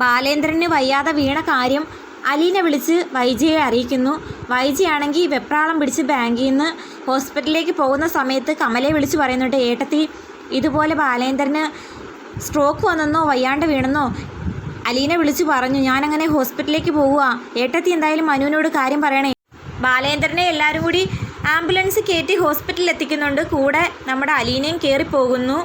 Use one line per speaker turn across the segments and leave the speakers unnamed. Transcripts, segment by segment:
ബാലേന്ദ്രന് വയ്യാതെ വീണ കാര്യം അലീനെ വിളിച്ച് വൈജയെ അറിയിക്കുന്നു. വൈജയാണെങ്കിൽ വെപ്രാളം പിടിച്ച് ബാങ്കിൽ നിന്ന് ഹോസ്പിറ്റലിലേക്ക് പോകുന്ന സമയത്ത് കമലയെ വിളിച്ച് പറയുന്നുണ്ട് ഏട്ടത്തി ഇതുപോലെ ബാലേന്ദ്രന് സ്ട്രോക്ക് വന്നെന്നോ വയ്യാണ്ട് വീണെന്നോ? അലീനെ വിളിച്ച് പറഞ്ഞു ഞാനങ്ങനെ ഹോസ്പിറ്റലിലേക്ക് പോവുക. ഏട്ടത്തി എന്തായാലും മനുവിനോട് കാര്യം പറയണേ. ബാലേന്ദ്രനെ എല്ലാവരും കൂടി ആംബുലൻസ് കയറ്റി ഹോസ്പിറ്റലിൽ എത്തിക്കുന്നുണ്ട്. കൂടെ നമ്മുടെ അലീനയും കയറി പോകുന്നു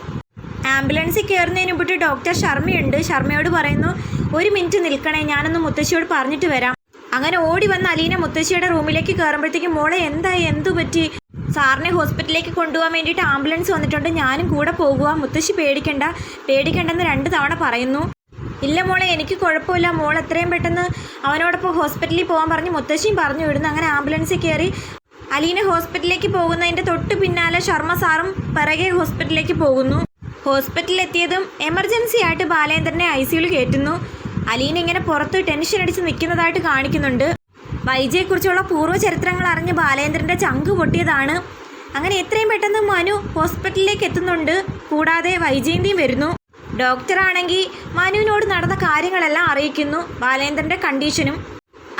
ആംബുലൻസിൽ കയറുന്നതിന് മുമ്പ് ഡോക്ടർ ശർമ്മയുണ്ട്. ശർമ്മയോട് പറയുന്നു ഒരു മിനിറ്റ് നിൽക്കണേ ഞാനൊന്ന് മുത്തശ്ശിയോട് പറഞ്ഞിട്ട് വരാം. അങ്ങനെ ഓടി വന്ന അലീന മുത്തശ്ശിയുടെ റൂമിലേക്ക് കയറുമ്പോഴത്തേക്കും മോളെ എന്തായി? എന്തു പറ്റി? സാറിനെ ഹോസ്പിറ്റലിലേക്ക് കൊണ്ടുപോകാൻ വേണ്ടിയിട്ട് ആംബുലൻസ് വന്നിട്ടുണ്ട്. ഞാനും കൂടെ പോകുക മുത്തശ്ശി പേടിക്കണ്ട. പേടിക്കണ്ടെന്ന് രണ്ട് തവണ പറയുന്നു. ഇല്ല മോളെ എനിക്ക് കുഴപ്പമില്ല. മോൾ എത്രയും പെട്ടെന്ന് അവനോടൊപ്പം ഹോസ്പിറ്റലിൽ പോകാൻ പറഞ്ഞ് മുത്തശ്ശിയും പറഞ്ഞു വിടുന്നു. അങ്ങനെ ആംബുലൻസിൽ കയറി അലീന ഹോസ്പിറ്റലിലേക്ക് പോകുന്നതിന്റെ തൊട്ട് പിന്നാലെ ശർമ്മ സാറും പിറകെ ഹോസ്പിറ്റലിലേക്ക് പോകുന്നു. ഹോസ്പിറ്റലിൽ എത്തിയതും എമർജൻസി ആയിട്ട് ബാലേന്ദ്രനെ ഐ സിയുൽ കയറ്റുന്നു. അലീന ഇങ്ങനെ പുറത്ത് ടെൻഷൻ അടിച്ച് നിൽക്കുന്നതായിട്ട് കാണിക്കുന്നുണ്ട്. വൈജയെക്കുറിച്ചുള്ള പൂർവ ചരിത്രങ്ങൾ അറിഞ്ഞ് ബാലേന്ദ്രന്റെ ചങ്ക് പൊട്ടിയതാണ്. അങ്ങനെ എത്രയും പെട്ടെന്ന് മനു ഹോസ്പിറ്റലിലേക്ക് എത്തുന്നുണ്ട്. കൂടാതെ വൈജയന്തിയും വരുന്നു. ഡോക്ടറാണെങ്കിൽ മനുവിനോട് നടന്ന കാര്യങ്ങളെല്ലാം അറിയിക്കുന്നു. ബാലേന്ദ്രന്റെ കണ്ടീഷനും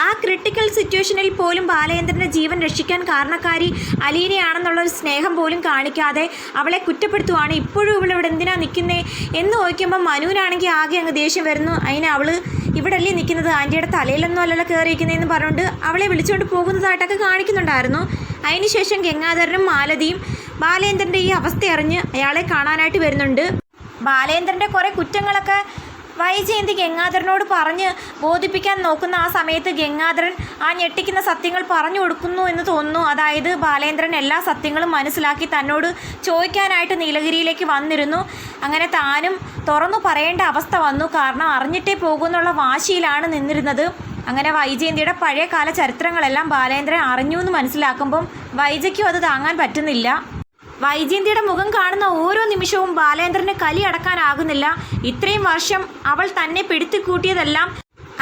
ആ ക്രിട്ടിക്കൽ സിറ്റുവേഷനിൽ പോലും ബാലചന്ദ്രന്റെ ജീവൻ രക്ഷിക്കാൻ കാരണക്കാരി അലീനയാണെന്നുള്ള ഒരു സ്നേഹം പോലും കാണിക്കാതെ അവളെ കുറ്റപ്പെടുത്തുവാണ്. ഇപ്പോഴും ഇവൾ ഇവിടെ എന്തിനാ നിൽക്കുന്നേ എന്ന് ചോദിക്കുമ്പോൾ മനുവിനാണെങ്കിൽ ആകെ അങ്ങ് ദേഷ്യം വരുന്നു. അതിന് അവൾ ഇവിടെ അല്ലേ നിൽക്കുന്നത് ആന്റിയുടെ തലയിലൊന്നും അല്ലല്ലോ കയറിയിരിക്കുന്നതെന്ന് പറഞ്ഞുകൊണ്ട് അവളെ വിളിച്ചുകൊണ്ട് പോകുന്നതായിട്ടൊക്കെ കാണിക്കുന്നുണ്ടായിരുന്നു. അതിനുശേഷം ഗംഗാധരനും മാലതിയും ബാലേന്ദ്രന്റെ ഈ അവസ്ഥ അറിഞ്ഞ് അയാളെ കാണാനായിട്ട് വരുന്നുണ്ട്. ബാലേന്ദ്രന്റെ കുറേ കുറ്റങ്ങളൊക്കെ വൈജയന്തി ഗംഗാധരനോട് പറഞ്ഞ് ബോധിപ്പിക്കാൻ നോക്കുന്ന ആ സമയത്ത് ഗംഗാധരൻ ആ ഞെട്ടിക്കുന്ന സത്യങ്ങൾ പറഞ്ഞു കൊടുക്കുന്നു എന്ന് തോന്നുന്നു. അതായത് ബാലേന്ദ്രൻ എല്ലാ സത്യങ്ങളും മനസ്സിലാക്കി തന്നോട് ചോദിക്കാനായിട്ട് നീലഗിരിയിലേക്ക് വന്നിരുന്നു. അങ്ങനെ താനും തുറന്നു പറയേണ്ട അവസ്ഥ വന്നു. കാരണം അറിഞ്ഞിട്ടേ പോകുമെന്നുള്ള വാശിയിലാണ് നിന്നിരുന്നത്. അങ്ങനെ വൈജയന്തിയുടെ പഴയകാല ചരിത്രങ്ങളെല്ലാം ബാലേന്ദ്രൻ അറിഞ്ഞു എന്ന് മനസ്സിലാക്കുമ്പം വൈജയ്ക്കും അത് താങ്ങാൻ പറ്റുന്നില്ല. വൈജയന്തിയുടെ മുഖം കാണുന്ന ഓരോ നിമിഷവും ബാലേന്ദ്രന് കലി അടക്കാനാകുന്നില്ല. ഇത്രയും വർഷം അവൾ തന്നെ പിടുത്തിക്കൂട്ടിയതെല്ലാം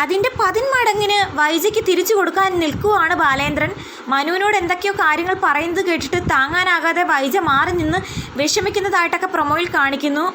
അതിന്റെ പതിന്മടങ്ങിന് വൈജയ്ക്ക് തിരിച്ചു കൊടുക്കാൻ നിൽക്കുവാണ് ബാലേന്ദ്രൻ. മനുവിനോട് എന്തൊക്കെയോ കാര്യങ്ങൾ പറയുന്നത് കേട്ടിട്ട് താങ്ങാനാകാതെ വൈജ മാറി നിന്ന് വിഷമിക്കുന്നതായിട്ടൊക്കെ പ്രൊമോയിൽ കാണിക്കുന്നു.